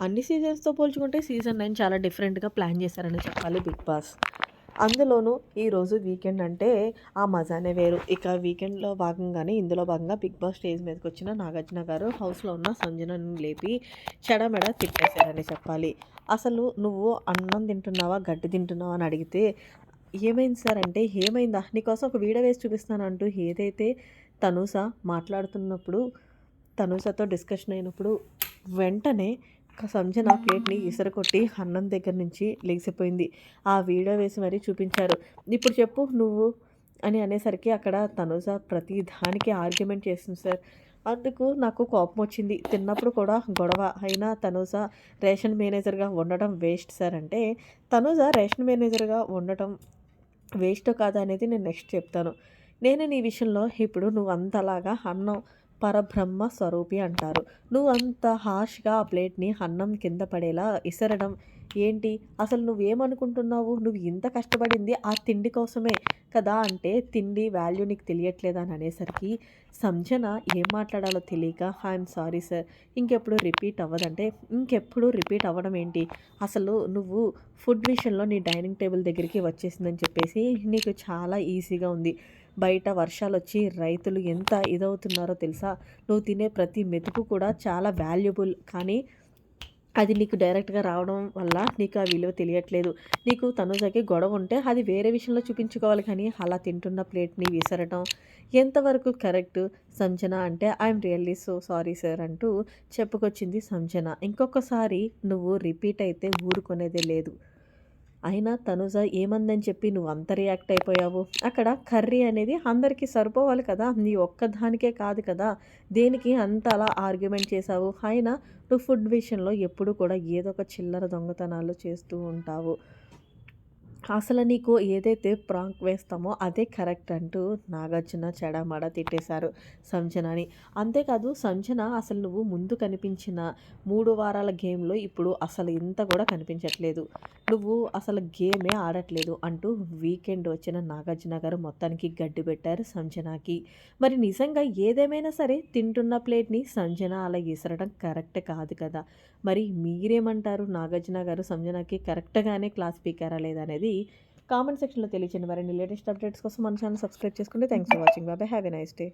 అన్ని సీజన్స్‌తో పోల్చుకుంటే season nine చాలా డిఫరెంట్‌గా ప్లాన్ చేశారని చెప్పాలి 'బిగ్ బాస్'. అందులోనూ ఈరోజు వీకెండ్ అంటే ఆ మజానే వేరు. ఇక వీకెండ్‌లో భాగంగానే ఇందులో భాగంగా 'బిగ్ బాస్' స్టేజ్ మీదకొచ్చిన నాగార్జున గారు హౌస్‌లో ఉన్న సంజనను లేపి చెడమెడ తిట్టేశారని చెప్పాలి. అసలు "నువ్వు అన్నం తింటున్నావా? గడ్డి తింటున్నావా?" అని అడిగితే "ఏమైంది సార్" అంటే "ఏమైందా? నీకోసం ఒక వీడియో వేసి చూపిస్తాను" అంటూ ఏదైతే తనూస మాట్లాడుతున్నప్పుడు తనూసతో డిస్కషన్ అయినప్పుడు వెంటనే సంజన ప్లేట్‌ని ఇసరకొట్టి అన్నం దగ్గర నుంచి లేచిపోయింది ఆ వీడియో వేసి మరీ చూపించారు. "ఇప్పుడు చెప్పు నువ్వు" అని అనేసరికి అక్కడ తనుజ ప్రతి దానికి ఆర్గ్యుమెంట్ చేస్తుంది సార్. అందుకు నాకు కోపం వచ్చింది తిన్నప్పుడు కూడా గొడవ. అయినా తనుజ రేషన్ మేనేజర్‌గా ఉండటం వేస్ట్ సార్ అంటే, తనుజ రేషన్ మేనేజర్‌గా ఉండటం వేస్టో కాదా అనేది నేను నెక్స్ట్ చెప్తాను. నేను నీ విషయంలో ఇప్పుడు నువ్వు అంతలాగా అన్నం పరబ్రహ్మ స్వరూపి అంటారు. నువ్వు అంత హార్ష్‌గా ఆ ప్లేట్‌ని అన్నం కింద పడేలా ఇసరడం ఏంటి? అసలు నువ్వేమనుకుంటున్నావు? నువ్వు ఇంత కష్టపడింది ఆ తిండి కోసమే కదా! అంటే తిండి వాల్యూ నీకు తెలియట్లేదా? అని అనేసరికి సంజన ఏం మాట్లాడాలో తెలియక ఐఎమ్ సారీ సార్. ఇంకెప్పుడు రిపీట్ అవ్వదంటే, ఇంకెప్పుడు రిపీట్ అవ్వడం ఏంటి? అసలు నువ్వు ఫుడ్ విషయంలో నీ డైనింగ్ టేబుల్ దగ్గరికి వచ్చేసిందని చెప్పేసి నీకు చాలా ఈజీగా ఉంది. బయట వర్షాలు వచ్చి రైతులు ఎంత ఇదవుతున్నారో తెలుసా? నువ్వు తినే ప్రతి మెతుకు కూడా చాలా వాల్యుబుల్. కానీ అది నీకు డైరెక్ట్‌గా రావడం వల్ల నీకు ఆ విలువ తెలియట్లేదు. నీకు తనుజకి గొడవ ఉంటే అది వేరే విషయంలో చూపించుకోవాలి కానీ అలా తింటున్న ప్లేట్‌ని విసరటం ఎంతవరకు కరెక్ట్ సంజన అంటే I'm really so sorry sir అంటూ చెప్పుకొచ్చింది సంజన. ఇంకొకసారి నువ్వు రిపీట్ అయితే ఊరుకునేదే లేదు. అయినా తనుజ ఏమందని చెప్పి నువ్వు అంత రియాక్ట్ అయిపోయావు? అక్కడ కర్రీ అనేది అందరికీ సరిపోవాలి కదా! నీ ఒక్కదానికే కాదు కదా! దేనికి అంత అలా ఆర్గ్యుమెంట్ చేశావు? అయినా నువ్వు ఫుడ్ విషయంలో ఎప్పుడూ కూడా ఏదో ఒక చిల్లర దొంగతనాలు చేస్తూ ఉంటావు. అసలు నీకు ఏదైతే ప్రాంక్ వేస్తామో అదే కరెక్ట్ అంటూ నాగార్జున చెడమడ తిట్టేశారు సంజనని. అంతేకాదు సంజన అసలు నువ్వు ముందు కనిపించిన మూడు వారాల గేమ్‌లో ఇప్పుడు అసలు ఇంత కూడా కనిపించట్లేదు. నువ్వు అసలు గేమే ఆడట్లేదు అంటూ వీకెండ్ వచ్చిన నాగార్జున గారు మొత్తానికి గడ్డి పెట్టారు సంజనకి. మరి నిజంగా ఏదేమైనా సరే తింటున్న ప్లేట్‌ని సంజన అలా ఇసరడం కరెక్ట్ కాదు కదా! మరి మీరేమంటారు? నాగార్జున గారు సంజనకి కరెక్ట్‌గానే క్లాస్ పీకారా లేదనేది అనేది కామెంట్ సెక్షన్‌లో తెలియచేయండి. మరిన్ని లేటెస్ట్ అప్డేట్స్ కోసం మన ఛానల్ సబ్స్క్రైబ్ చేసుకుంటే థ్యాంక్స్ ఫర్ వాచింగ్. బాబాయ్ హ్యావ్ ఎ నైస్ డే.